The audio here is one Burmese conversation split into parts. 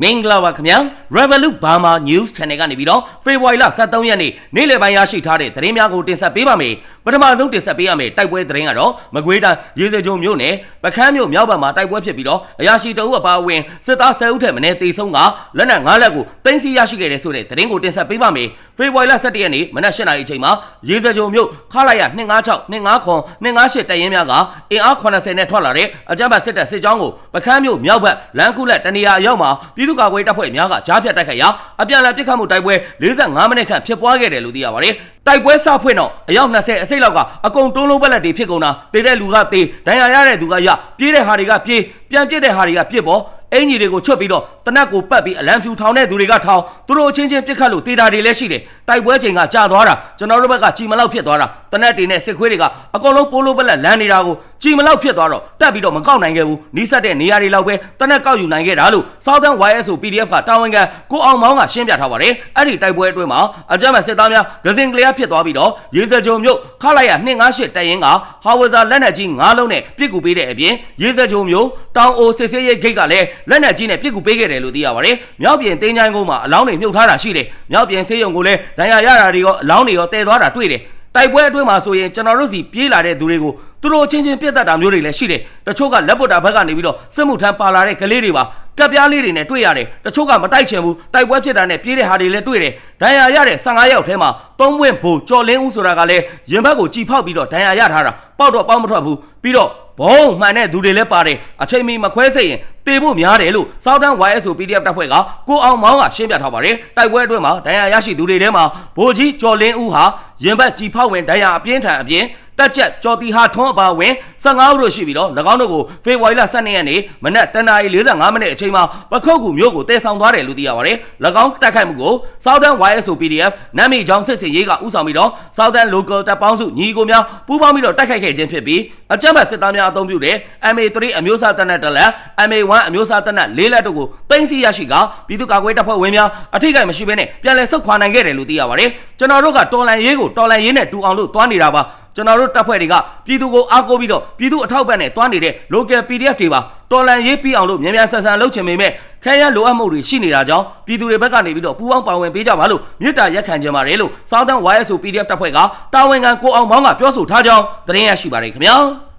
မင်္ဂလာပါခင်ဗျာ Revolut Burma News Channel ကနေပြီးတော့ဖေဖော်ဝါရီလ23ရက်နေ့နေ့လယ်ပိုင်းရရှိထားတဲ့သတင်းများကိုတင်ဆက်ပေးပါမယ်ပထမဆုံးတင်ဆက်ပေးရမယ့်တိုက်ပွဲသတင်းကတော့မကွေးတိုင်းရေစကြုံမြို့နယ်ပခန်းမြို့မြောက်ဘက်မှာတိုက်ပွဲဖြစ်ပြီးတော့အရာရှိတအုပ်အပါအဝင်စစ်သား10ဦးထက်မနည်းတေဆုံးကလက်နက်9လက်ကိုတင်စီရရှိခဲ့တဲ့ဆိုတဲ့သတင်းကိုတင်ဆက်ပေးပါမယ်ဖေဖော်ဝါရီလ17ရက်နေ့မနက်8နာရီအချိန်မှာရေစကြုံမြို့ခလာရ256 259 258တပ်ရင်းများကအင်အား80နဲ့ထွက်လာတဲ့အကြမ်းဖက်စစ်တပ်စစ်ကြောင်းကိုပခန်းမြို့မြောက်ဘက်လမ်းခုလက်တနေရာအရောက်မှာပြည်သူ့ကာကွယ်တပ်ဖွဲ့များကကြားဖြတ်တိုက်ခိုက်ရာအပြန်အလှန်ပစ်ခတ်မှုတိုက်ပွဲ45မိနစ်ခန့်ဖြစ်ပွားခဲ့တယ်လို့သိရပါတယ်။တိုက်ပွဲစဖွင့်တော့အယောက်20အစိတ်လောက်ကအကုန်တွန်းလုံးပက်လက်တွေဖြစ်ကုန်တာတေတဲ့လူကတေဒဏ်ရာရတဲ့သူကရပြေးတဲ့ဟာတွေကပြေးပြန်ပြစ်တဲ့ဟာတွေကပြစ်ပေါ်အင်ကြီးတွေကိုချွတ်ပြီးတော့တနက်ကိုပတ်ပြီးအလံဖြူထောင်တဲ့သူတွေကထောင်သူတို့အချင်းချင်းပြစ်ခတ်လို့တေတာတွေလည်းရှိတယ်တိုက်ပွဲချိန်ကကြာသွားတာကျွန်တော်တို့ဘက်ကကြည်မလောက်ဖြစ်သွားတာတနက်တွေနဲ့စစ်ခွေးတွေကအကုန်လုံးပိုးလို့ပက်လက်လမ်းနေတာကိုကြည်မလောက်ဖြစ်သွားတော့တက်ပြီးတော့မကောက်နိုင်ခဲ့ဘူးနီးစပ်တဲ့နေရာတွေလောက်ပဲတနက်ကောက်ယူနိုင်ခဲ့တာလို့ Southern YSO PDF ကတာဝန်ခံကိုအောင်မောင်းကရှင်းပြထားပါတယ်အဲ့ဒီတိုက်ပွဲအတွင်းမှာအကြမ်းဖက်စစ်သားများဂဇင်ကလျာဖြစ်သွားပြီးတော့ရေစကြုံမြို့ခလိုက်ရ258တပ်ရင်းကဟာဝဇာလက်နက်ကြီး9လုံးနဲ့ပြစ်ကူပေးတဲ့အပြင်ရေစကြုံမြို့တောင်အိုစစ်စေးရိတ်ဂိတ်ကလည်းလက်နက်ကြီးနဲ့ပြစ်ကူပေးခဲ့တယ်လို့သိရပါတယ်မြောက်ပြင်တင်းချိုင်းကုန်းမှာအလောင်းတွေမြုပ်ထားတာရှိတယ်မြောက်ပြင်ဆေးရုံကိုလည်းဒဏ်ရာရတာတွေရောအလောင်းတွေရောတည်သွားတာတွေ့တယ်တိုက်ပွဲအတွင်းမှာဆိုရင်ကျွန်တော်တို့စီပြေးလာတဲ့သူတွေကိုသူတို့ချင်းချင်းပြစ်တတ်တာမျိုးတွေလည်းရှိတယ်တချို့ကလက်ပွတ်တာဘက်ကနေပြီးတော့စစ်မှုထမ်းပါလာတဲ့ကလေးတွေပါ ကပ်ပြားလေးတွေနဲ့တွေ့ရတယ်တချို့ကမတိုက်ချင်ဘူးတိုက်ပွဲဖြစ်တာနဲ့ပြေးတဲ့ဟာတွေလည်းတွေ့တယ်ဒဏ်ရာရတဲ့15ယောက်ထဲမှာသုံးဝင့်ဘိုကျော်လင်းဦးဆိုတာကလည်းရင်ဘတ်ကိုကြည်ဖောက်ပြီးတော့ဒဏ်ရာရထားတာပေါက်တော့ပေါက်မထွက်ဘူးပြီးတော့ဘုံမှန်တဲ့သူတွေလည်းပါတယ်အချိန်မီမခွဲစိတ်ရင်တေဖို့များတယ်လို့ Southern YSO PDF တပ်ဖွဲ့ကကိုအောင်မောင်းကရှင်းပြထားပါတယ်တိုက်ပွဲအတွင်းမှာဒဏ်ရာရရှိသူတွေထဲမှာဗိုလ်ကြီးကျော်လင်းဦးဟာရင်ဘတ်ကြည်ဖောက်ဝင်ဒဏ်ရာအပြင်းထန်အပြင် တက်ချက်ကျော်တီဟာထွန်းအပါဝင်15ဦးတို့ရှိပြီးတော့၎င်းတို့ကိုဖေဖော်ဝါရီလ12ရက်နေ့မနက်တနာရီ45မိနစ်အချိန်မှာပခုတ်ကူမြို့ကိုတည်ဆောင်သွားတယ်လို့သိရပါတယ်။၎င်းတိုက်ခိုက်မှုကို Southern YSO PDF နမ်မီချောင်းစစ်စင်ရေးကဥဆောင်ပြီးတော့ Southern Local တပ်ပေါင်းစုညီကိုများပူးပေါင်းပြီးတော့တိုက်ခိုက်ခဲ့ခြင်းဖြစ်ပြီးအကြမ်းဖက်စစ်သားများအုံပြုတဲ့ MA3 အမျိုးအစားတပ်နက်တစ်လက် MA1 အမျိုးအစားတပ်နက်၄လက်တို့ကိုတင်စီရရှိကပြည်သူ့ကာကွယ်တပ်ဖွဲ့ဝင်များအထိကိမရှိဘဲနဲ့ပြန်လည်ဆုတ်ခွာနိုင်ခဲ့တယ်လို့သိရပါတယ်။ကျွန်တော်တို့ကတော်လန်ရေးကိုတော်လန်ရေးနဲ့တူအောင်လို့တွားနေတာပါ။ ကျွန်တော်တို့တပ်ဖွဲ့တွေကပြည်သူကိုအားကိုးပြီးတော့ပြည်သူအထောက်ပံ့နဲ့တွားနေတဲ့ local PDF တွေပါတော်လန်ရေးပြီးအောင်လို့မြန်မြန်ဆန်ဆန်လုပ်ချင်ပေမဲ့ခဲရလိုအပ်မှုတွေရှိနေတာကြောင့်ပြည်သူတွေဘက်ကနေပြီးတော့ပူးပေါင်းပါဝင်ပေးကြပါလို့မြစ်တာရက်ခံကြပါတယ်လို့ Southern YSO PDF တပ်ဖွဲ့ကတာဝန်ခံကိုအောင်မောင်းကပြောဆိုထားကြောင်းသတင်းရရှိပါတယ်ခင်ဗျာ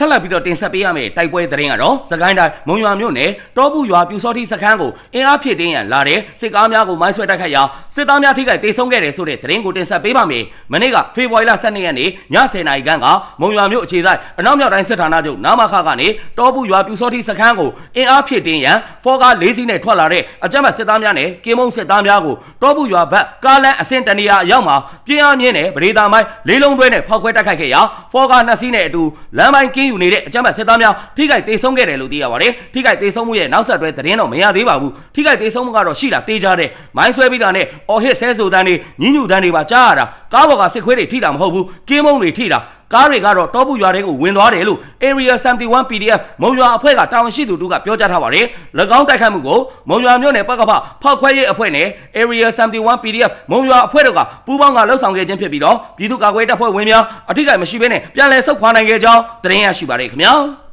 ဆက်လက်ပြီးတော့တင်ဆက်ပေးရမယ့်တိုက်ပွဲသတင်းကတော့စကိုင်းတိုင်းမုံရွာမြို့နယ်တောပူရွာပြူစောတိစခန်းကိုအင်အားဖြည့်တင်းရန်လာတဲ့စစ်ကားများကိုမိုင်းဆွဲတိုက်ခိုက်ရာစစ်သားများထိခိုက်ဒေဆုံးခဲ့တယ်ဆိုတဲ့သတင်းကိုတင်ဆက်ပေးပါမယ်။မနေ့ကဖေဖော်ဝါရီလ12ရက်နေ့ည10:00နာရီခန့်ကမုံရွာမြို့အခြေစိုက်အနောက်မြောက်တိုင်းစစ်ဌာနချုပ်နာမခကနေတောပူရွာပြူစောတိစခန်းကိုအင်အားဖြည့်တင်းရန်ဖော်ကား၄စီးနဲ့ထွက်လာတဲ့အကြမ်းဖက်စစ်သားများနဲ့ကင်းမုံစစ်သားများကိုတောပူရွာဘက်ကားလမ်းအဆင့်တနေရာအရောက်မှာပြင်းအားမြင့်တဲ့ဗဒေတာမိုင်းလေးလုံးတွဲနဲ့ဖောက်ခွဲတိုက်ခိုက်ခဲ့ရာဖော်ကားနှစ်စီးနဲ့အတူလမ်းပိုင်းကင်းယူနေတဲ့အကြမ်းဖက်စစ်သားများထိခိုက်ဒေဆုံးခဲ့တယ်လို့သိရပါတယ်။ထိခိုက်ဒေဆုံးမှုရဲ့နောက်ဆက်တွဲသတင်းတော့မရသေးပါဘူး။ထိခိုက်ဒေဆုံးမှုကတော့ရှိတာတေးကြတဲ့မိုင်းဆွဲပြီးတာနဲ့အော်ဟစ်ဆဲဆိုတန်းတွေညညူတန်းတွေပါကြားရတာကားပေါ်ကစစ်ခွေးတွေထိတာမဟုတ်ဘူး။ကင်းမုံတွေထိတာ ကားတွေကတော့တောပူရွာတွေကိုဝင်သွားတယ်လို့ Area 71 PDF မုံရွာအဖွဲ့ကတာဝန်ရှိသူတို့ကပြောကြားထားပါတယ်။၎င်းတိုက်ခိုက်မှုကိုမုံရွာမြို့နယ်ပကဖဖောက်ခွဲရေးအဖွဲ့နဲ့ Area 71 PDF မုံရွာအဖွဲ့တို့ကပူးပေါင်းကလှုပ်ဆောင်ခဲ့ခြင်းဖြစ်ပြီးတော့ပြည်သူ့ကာကွယ်တပ်ဖွဲ့ဝင်များအထိကိမရှိဘဲနဲ့ပြန်လည်ဆုတ်ခွာနိုင်ခဲ့ကြောင်းသတင်းရရှိပါတယ်ခင်ဗျာ။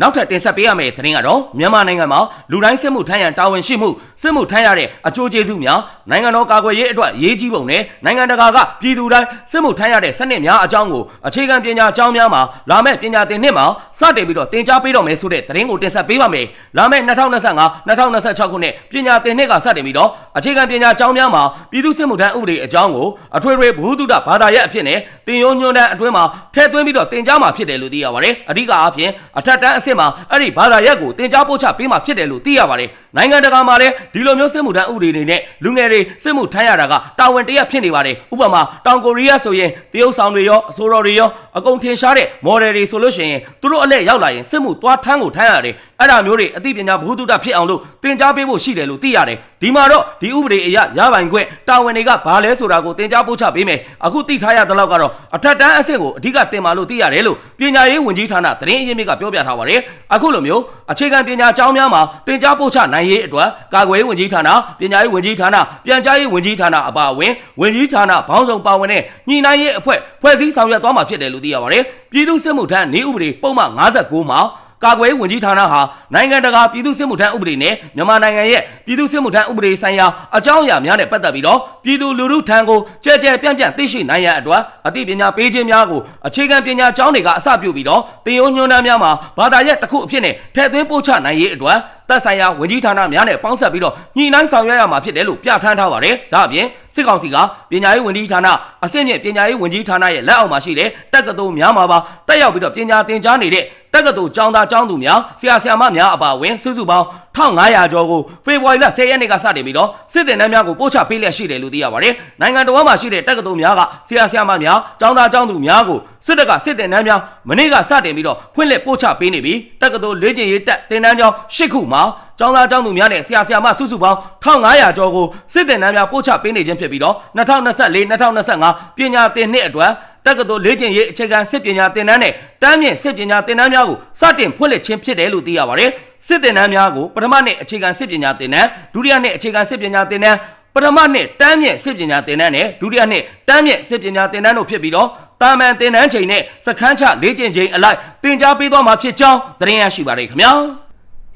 နောက်ထပ်တင်ဆက်ပေးရမယ့်သတင်းကတော့မြန်မာနိုင်ငံမှာလူတိုင်းစစ်မှုထမ်းရန်တာဝန်ရှိမှုစစ်မှုထမ်းရတဲ့အကျိုးကျေးဇူးများနိုင်ငံတော်ကာကွယ်ရေးအတွက်ရေးကြီးပုံနဲ့နိုင်ငံတကာကပြည်သူတိုင်းစစ်မှုထမ်းရတဲ့စနစ်များအကြောင်းကိုအခြေခံပညာအကြောင်းများမှာလာမယ့်ပညာသင်နှစ်မှာစတင်ပြီးတော့တင် जा ပေးတော့မယ်ဆိုတဲ့သတင်းကိုတင်ဆက်ပေးပါမယ်။လာမယ့်2025 2026ခုနှစ်ပညာသင်နှစ်ကစတင်ပြီးတော့အခြေခံပညာအကြောင်းများမှာပြည်သူစစ်မှုထမ်းဥပဒေအကြောင်းကိုအထွေထွေဘုသူတဘာသာရပ်အဖြစ်နဲ့တင်ယုံညွှန်းတန်းအတွင်းမှာထည့်သွင်းပြီးတော့တင် जा မှာဖြစ်တယ်လို့သိရပါတယ်။အဓိကအားဖြင့်အထက်တန်းအဆင့်မှာအဲ့ဒီဘာသာရပ်ကိုတင် जा ပို့ချပေးမှာဖြစ်တယ်လို့သိရပါတယ်။နိုင်ငံတကာမှာလည်းဒီလိုမျိုးစစ်မှုထမ်းဥပဒေတွေနဲ့လူငယ်တွေစစ်မှုထမ်းရတာကတာဝန်တရဖြစ်နေပါတယ်။ဥပမာတောင်ကိုရီးယားဆိုရင်တရုတ်ဆောင်တွေရောအဆိုတော်တွေရောအကုန်ထင်ရှားတဲ့ model တွေဆိုလို့ရှိရင်သူတို့အလက်ရောက်လာရင်စစ်မှုသွားထမ်းကိုထမ်းရတယ်။ အဲ့ဒါမျိုးတွေအသိပညာဘုဒ္ဓတာဖြစ်အောင်လို့သင်ကြားပေးဖို့ရှိတယ်လို့သိရတယ်ဒီမှာတော့ဒီဥပဒေအရရပိုင်ခွင့်တာဝန်တွေကဘာလဲဆိုတာကိုသင်ကြားပို့ချပေးမယ်အခုသိထားရတဲ့လောက်ကတော့အထက်တန်းအဆင့်ကိုအဓိကသင်ပါလို့သိရတယ်လို့ပညာရေးဝန်ကြီးဌာနသတင်းအရင်းမြစ်ကပြောပြထားပါတယ်အခုလိုမျိုးအခြေခံပညာကျောင်းများမှာသင်ကြားပို့ချနိုင်ရေးအတွက်ကာကွယ်ရေးဝန်ကြီးဌာနပညာရေးဝန်ကြီးဌာနပြန်ကြားရေးဝန်ကြီးဌာနအပါအဝင်ဝန်ကြီးဌာနဘောင်းဆောင်ပါဝင်တဲ့ညှိနှိုင်းရေးအဖွဲ့ဖွဲ့စည်းဆောင်ရွက်သွားမှာဖြစ်တယ်လို့သိရပါတယ်ပြည်သူ့စစ်မှုထမ်းနေဥပဒေပုံမှန်59မှာ ကာကွယ်ရေးဝန်ကြီးဌာနဟာနိုင်ငံတကာပြည်သူ့စစ်မှုထမ်းဥပဒေနဲ့မြန်မာနိုင်ငံရဲ့ပြည်သူ့စစ်မှုထမ်းဥပဒေဆိုင်ရာအကြောင်းအရာများနဲ့ပတ်သက်ပြီးတော့ပြည်သူလူထုထံကိုကြဲကြဲပြန့်ပြန့်သိရှိနိုင်ရန်အတွက်အသိပညာပေးခြင်းများကိုအခြေခံပညာကျောင်းတွေကအစပြုပြီးတော့တင်ယုံညွှန်းတမ်းများမှာဘာသာရပ်တစ်ခုအဖြစ်နဲ့ထည့်သွင်းပို့ချနိုင်ရေးအတွက်သက်ဆိုင်ရာဝန်ကြီးဌာနများနဲ့ပေါင်းစပ်ပြီးတော့ညှိနှိုင်းဆောင်ရွက်ရမှာဖြစ်တယ်လို့ပြဋ္ဌာန်းထားပါတယ်။ဒါအပြင်စစ်ကောင်စီကပညာရေးဝန်ကြီးဌာနအဆင့်မြင့်ပညာရေးဝန်ကြီးဌာနရဲ့လက်အောက်မှာရှိတဲ့တက္ကသိုလ်များမှာပါတက်ရောက်ပြီးတော့ပညာသင်ကြားနေတဲ့ တက္ကသိုလ်ကျောင်းသားကျောင်းသူများဆရာဆရာမများအပါအဝင်စုစုပေါင်း1500ကျော်ကိုဖေဖော်ဝါရီလ10ရက်နေ့ကစတင်ပြီးတော့စစ်တင်တန်းများကိုပို့ချပေးလျက်ရှိတယ်လို့သိရပါတယ်။နိုင်ငံတော်မှာရှိတဲ့တက္ကသိုလ်များကဆရာဆရာမများကျောင်းသားကျောင်းသူများကိုစစ်တပ်ကစစ်တင်တန်းများမနေ့ကစတင်ပြီးတော့ဖွင့်လှစ်ပို့ချပေးနေပြီးတက္ကသိုလ်လေ့ကျင့်ရေးတက်တင်တန်းကျောင်း၈ခုမှာကျောင်းသားကျောင်းသူများနဲ့ဆရာဆရာမစုစုပေါင်း1500ကျော်ကိုစစ်တင်တန်းများပို့ချပေးနေခြင်းဖြစ်ပြီးတော့2024-2025ပညာသင်နှစ်အတွက် တက္ကသိုလ်လေ့ကျင့်ရေးအခြေခံစစ်ပညာသင်တန်းနဲ့တန်းမြင့်စစ်ပညာသင်တန်းများကိုစတင်ဖွင့်လှစ်ခြင်းဖြစ်တယ်လို့သိရပါတယ်။စစ်သင်တန်းများကိုပထမနှစ်အခြေခံစစ်ပညာသင်တန်းဒုတိယနှစ်အခြေခံစစ်ပညာသင်တန်းပထမနှစ်တန်းမြင့်စစ်ပညာသင်တန်းနဲ့ဒုတိယနှစ်တန်းမြင့်စစ်ပညာသင်တန်းတို့ဖြစ်ပြီးတော့တာမန်သင်တန်းချိန်နဲ့စခန်းချလေ့ကျင့်ချိန်အလိုက်သင်ကြားပေးသွားမှာဖြစ်ကြောင်းသတင်းရရှိပါတယ်ခင်ဗျာ။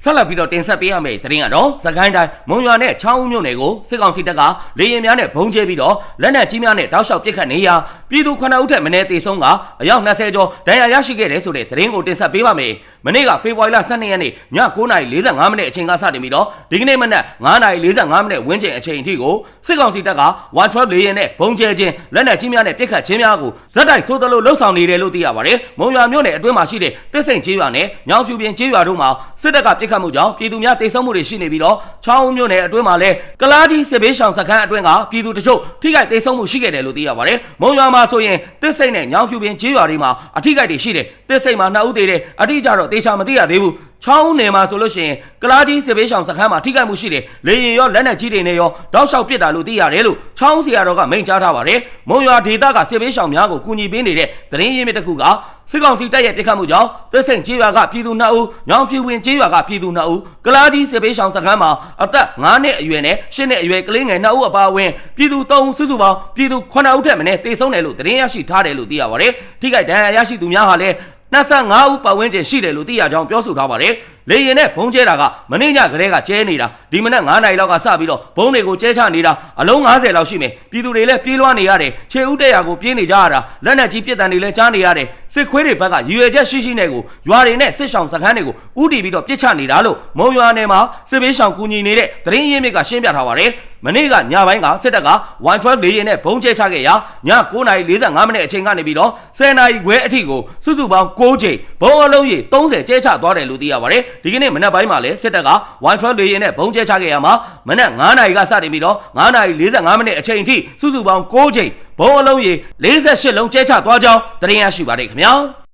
ဆက်လက်ပြီးတော့တင်ဆက်ပေးရမယ့်သတင်းကတော့စကိုင်းတိုင်းမုံရွာနဲ့ချောင်းဦးမြို့နယ်ကိုစစ်ကောင်စီတပ်ကလေရင်များနဲ့ဘုံကျဲပြီးတော့လက်နက်ကြီးများနဲ့တောက်လျှောက်ပစ်ခတ်နေရာပြည်သူ9ဦးထက်မနည်းသေဆုံးကအယောက်20ကျော်ဒဏ်ရာရရှိခဲ့တယ်ဆိုတဲ့သတင်းကိုတင်ဆက်ပေးပါမယ်။မနေ့ကဖေဖော်ဝါရီလ12ရက်နေ့ည9:45မိနစ်အချိန်ကစတင်ပြီးတော့ဒီကနေ့မနက်9:45မိနစ်ဝန်းကျင်အချိန်အထိကိုစစ်ကောင်စီတပ်က112လေရင်နဲ့ဘုံကျဲခြင်းလက်နက်ကြီးများနဲ့ပစ်ခတ်ခြင်းများကိုဇက်တိုက်ဆိုးသလိုလှုပ်ဆောင်နေတယ်လို့သိရပါတယ်။မုံရွာမြို့နယ်အတွင်းမှာရှိတဲ့တစ်စိန်ကျေးရွာနဲ့ညောင်ဖြူပြင်ကျေးရွာတို့မှာစစ်တပ်ကပစ်ခတ်မှုကြောင့်ပြည်သူများတိတ်ဆုံးမှုတွေရှိနေပြီးတော့ချောင်းဦးမြို့နယ်အတွင်းမှာလည်းကလားကြီးစစ်ဘေးရှောင်စခန်းအတွင်းကပြည်သူတချို့ထိခိုက်တိတ်ဆုံးမှုရှိခဲ့တယ်လို့သိရပါတယ်။မုံရွာမှာဆိုရင်တစ်စိတ်နဲ့ညောင်ဖြူပင်ကျေးရွာတွေမှာအထိခိုက်တွေရှိတယ်။တစ်စိတ်မှာနှစ်ဦးသေးတယ်။အထိကြတော့တေချာမသိရသေးဘူး။ချောင်းဦးနယ်မှာဆိုလို့ရှိရင်ကလားကြီးစစ်ဘေးရှောင်စခန်းမှာထိခိုက်မှုရှိတယ်။လေရင်ရောလက်နက်ကြီးတွေနဲ့ရောတောက်လျှောက်ပစ်တာလို့သိရတယ်လို့ချောင်းစီရတော်ကမိန့်ကြားထားပါတယ်။မုံရွာဒေသကစစ်ဘေးရှောင်များကိုကူညီပေးနေတဲ့သတင်းရင်းမြစ်တစ်ခုက စစ်ကောင်စီတပ်ရဲ့တိုက်ခတ်မှုကြောင့်သစ်စိန်ကျေးရွာကပြည်သူ2ဦး၊ညောင်ဖြူဝင်ကျေးရွာကပြည်သူ2ဦး၊ကလားကြီးစစ်ဘေးရှောင်စခန်းမှာအသက်9နှစ်အရွယ်နဲ့10နှစ်အရွယ်ကလေးငယ်2ဦးအပါအဝင်ပြည်သူ3ဦးစုစုပေါင်းပြည်သူ9ဦးထက်မနည်းတေဆုံးတယ်လို့သတင်းရရှိထားတယ်လို့သိရပါတယ်။ထိခိုက်ဒဏ်ရာရရှိသူများဟာလည်း 25ဦးပတ်ဝန်းကျင်ရှိတယ်လို့သိရကြောင်းပြောဆိုထားပါတယ်။လေရင်နဲ့ဘုံကျဲတာကမနေ့ညကလေးကကျဲနေတာဒီမနက်9နာရီလောက်ကစပြီးတော့ဘုံတွေကိုကျဲချနေတာအလုံး90လောက်ရှိမယ်ပြည်သူတွေလည်းပြေးလွှားနေရတယ်ခြေဦးတက်ရာကိုပြေးနေကြရတာလက်နက်ကြီးပြစ်တန်တွေလည်းကြားနေရတယ်စစ်ခွေးတွေဘက်ကရည်ရွယ်ချက်ရှိရှိနဲ့ကိုရွာတွေနဲ့စစ်ဆောင်စခန်းတွေကိုဥတီပြီးတော့ပြစ်ချနေတာလို့မုံရွာနယ်မှာစစ်ဘေးရှောင်ကူညီနေတဲ့သတင်းရင်းမြစ်ကရှင်းပြထားပါတယ် မနေ့ကညပိုင်းကစစ်တပ်က112လေရင်နဲ့ဘုံကျဲချခဲ့ရာည9:45မိနစ်အချိန်ကနေပြီးတော့10နာရီခွဲအထိကိုစုစုပေါင်း6ချိန်ဘုံအလုံးရေ30ကျဲချသွားတယ်လို့သိရပါတယ်ဒီကနေ့မနက်ပိုင်းမှာလည်းစစ်တပ်က112လေရင်နဲ့ဘုံကျဲချခဲ့ရမှာမနက်9နာရီကစတင်ပြီးတော့9:45မိနစ်အချိန်အထိစုစုပေါင်း6ချိန်ဘုံအလုံးရေ48လုံးကျဲချသွားကြောင်းသတင်းရရှိပါတယ်ခင်ဗျာ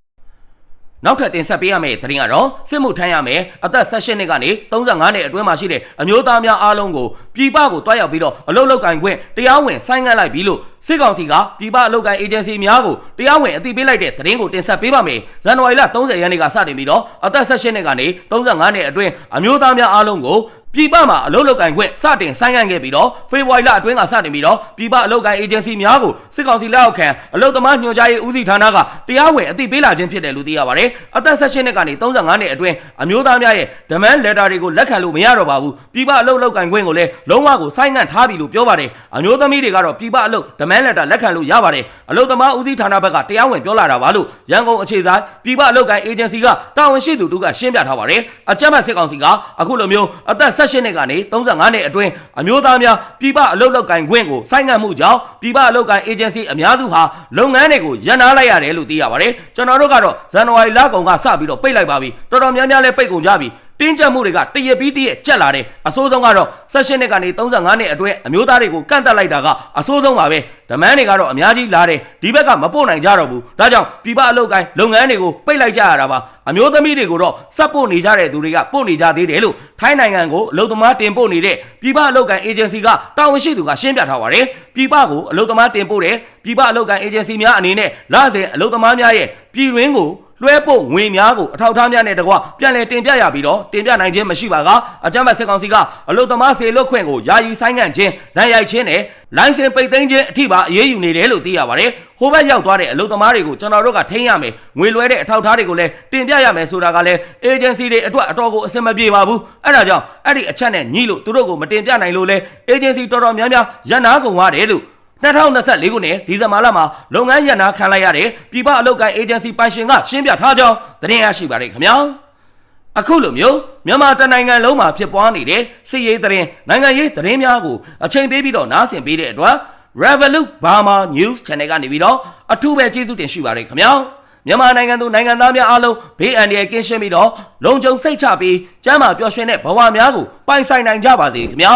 နောက်ထပ်တင်ဆက်ပေးရမယ့်သတင်းကတော့စစ်မှုထမ်းရမယ်အသက်16နှစ်ကနေ35နှစ်အတွင်းမှာရှိတဲ့အမျိုးသားများအားလုံးကိုပြည်ပကိုတွားရောက်ပြီးတော့အလုပ်လုပ်ကင်ခွင့်တရားဝင်ဆိုင်းငံ့လိုက်ပြီးလို့စစ်ကောင်စီကပြည်ပအလုပ်ကင်အေဂျင်စီများကိုတရားဝင်အသိပေးလိုက်တဲ့သတင်းကိုတင်ဆက်ပေးပါမယ်ဇန်နဝါရီလ30ရက်နေ့ကစတင်ပြီးတော့အသက်16နှစ်ကနေ35နှစ်အတွင်းအမျိုးသားများအားလုံးကို ပြည်ပမှာအလုပ်လုပ်ကင်ခွင့်စတင်ဆိုင်းငံ့ခဲ့ပြီးတော့ဖေဖော်ဝါရီလအတွင်းကစတင်ပြီးတော့ပြည်ပအလုပ်ကင်အေဂျင်စီများကိုစစ်ကောင်စီလက်အောက်ခံအလုပ်သမားညွှန်ကြားရေးဦးစီးဌာနကတရားဝင်အသိပေးလာခြင်းဖြစ်တယ်လို့သိရပါတယ်။အသက်16နှစ်ကနေ35နှစ်အတွင်းအမျိုးသားများရဲ့ demand letter တွေကိုလက်ခံလို့မရတော့ပါဘူး။ပြည်ပအလုပ်လုပ်ကင်ခွင့်ကိုလည်းလုံးဝကိုဆိုင်းငံ့ထားပြီလို့ပြောပါတယ်။အမျိုးသမီးတွေကတော့ပြည်ပအလုပ် demand letter လက်ခံလို့ရပါတယ်။အလုပ်သမားဦးစီးဌာနဘက်ကတရားဝင်ပြောလာတာပါလို့ရန်ကုန်အခြေဆိုင်ပြည်ပအလုပ်ကင်အေဂျင်စီကတာဝန်ရှိသူတို့ကရှင်းပြထားပါတယ်။အကြမ်းဖက်စစ်ကောင်စီကအခုလိုမျိုးအသက်16နှစ်ကနေ35နှစ်အတွင်းအမျိုးသားများပြည်ပအလုပ်လုပ်ကင်ခွင့်ကိုဆိုင်းငံ့မှုကြောင့်ပြည်ပအလုပ်ကင်အေဂျင်စီအများစုဟာလုပ်ငန်းတွေကိုရန်နာလိုက်ရတယ်လို့သိရပါတယ်ကျွန်တော်တို့ကတော့ဇန်နဝါရီလကုန်ကစပြီးတော့ပိတ်လိုက်ပါပြီတော်တော်များများလည်းပိတ်ကုန်ကြပြီ တင်းကျပ်မှုတွေကတရက်ပြီးတရက်ကျက်လာတယ်အစိုးဆုံးကတော့16နှစ်ကနေ35နှစ်အတွင်းအမျိုးသားတွေကိုကန့်တက်လိုက်တာကအစိုးဆုံးပါပဲဒမန်းတွေကတော့အများကြီးလာတယ်ဒီဘက်ကမပို့နိုင်ကြတော့ဘူးဒါကြောင့်ပြည်ပအလုပ်ကိုင်းလုပ်ငန်းတွေကိုပိတ်လိုက်ကြရတာပါအမျိုးသမီးတွေကိုတော့စပ်ပို့နေကြတဲ့သူတွေကပို့နေကြသေးတယ်လို့ထိုင်းနိုင်ငံကိုအလုပ်သမားတင်ပို့နေတဲ့ပြည်ပအလုပ်ကိုင်းအေဂျင်စီကတာဝန်ရှိသူကရှင်းပြထားပါတယ်ပြည်ပကိုအလုပ်သမားတင်ပို့တဲ့ပြည်ပအလုပ်ကိုင်းအေဂျင်စီများအနေနဲ့လစဉ်အလုပ်သမားများရဲ့ပြည်တွင်းကို လွှဲပို့ငွေများကိုအထောက်အထားများနဲ့တကွပြန်လည်တင်ပြရပြီးတော့တင်ပြနိုင်ခြင်းမရှိပါကအကြမ်းဖက်စစ်ကောင်စီကအလုတ္တမစေလွတ်ခွင့်ကိုယာယီဆိုင်ငံ့ခြင်းဒဏ်ရိုက်ခြင်းနဲ့လိုင်စင်ပိတ်သိမ်းခြင်းအထိပါအရေးယူနေတယ်လို့သိရပါတယ်။ဟိုဘက်ရောက်သွားတဲ့အလုတ္တမတွေကိုကျွန်တော်တို့ကထိန်းရမယ်။ငွေလွှဲတဲ့အထောက်အထားတွေကိုလည်းတင်ပြရမယ်ဆိုတာကလည်း agency တွေအတွက်အတော်ကိုအဆင်မပြေပါဘူး။အဲ့ဒါကြောင့်အဲ့ဒီအချက်နဲ့ညှိလို့သူတို့ကိုမတင်ပြနိုင်လို့လဲ agency တော်တော်များများရန်နာကုန်ရတယ်လို့ 2024ခုနှစ်ဒီဇင်ဘာလမှာလုပ်ငန်းရန်နာခံလိုက်ရတဲ့ပြည်ပအလုပ်ကိုင် agency ပိုင်ရှင်ကရှင်းပြထားကြောင်းသတင်းရရှိပါတယ်ခင်ဗျာအခုလိုမျိုးမြန်မာတနိုင်ငံလုံးမှာဖြစ်ပွားနေတဲ့စစ်ရေးသတင်းနိုင်ငံရေးသတင်းများကိုအချိန်ပေးပြီးတော့နားဆင်ပေးတဲ့အတွက် Revolut Burma News Channel ကနေပြီးတော့အထူးပဲကျေးဇူးတင်ရှိပါတယ်ခင်ဗျာမြန်မာနိုင်ငံသူနိုင်ငံသားများအားလုံးဘေးအန္တရာယ်ကင်းရှင်းပြီးတော့လုံခြုံစိတ်ချပြီးကျန်းမာပျော်ရွှင်တဲ့ဘဝများကိုပိုင်ဆိုင်နိုင်ကြပါစေခင်ဗျာ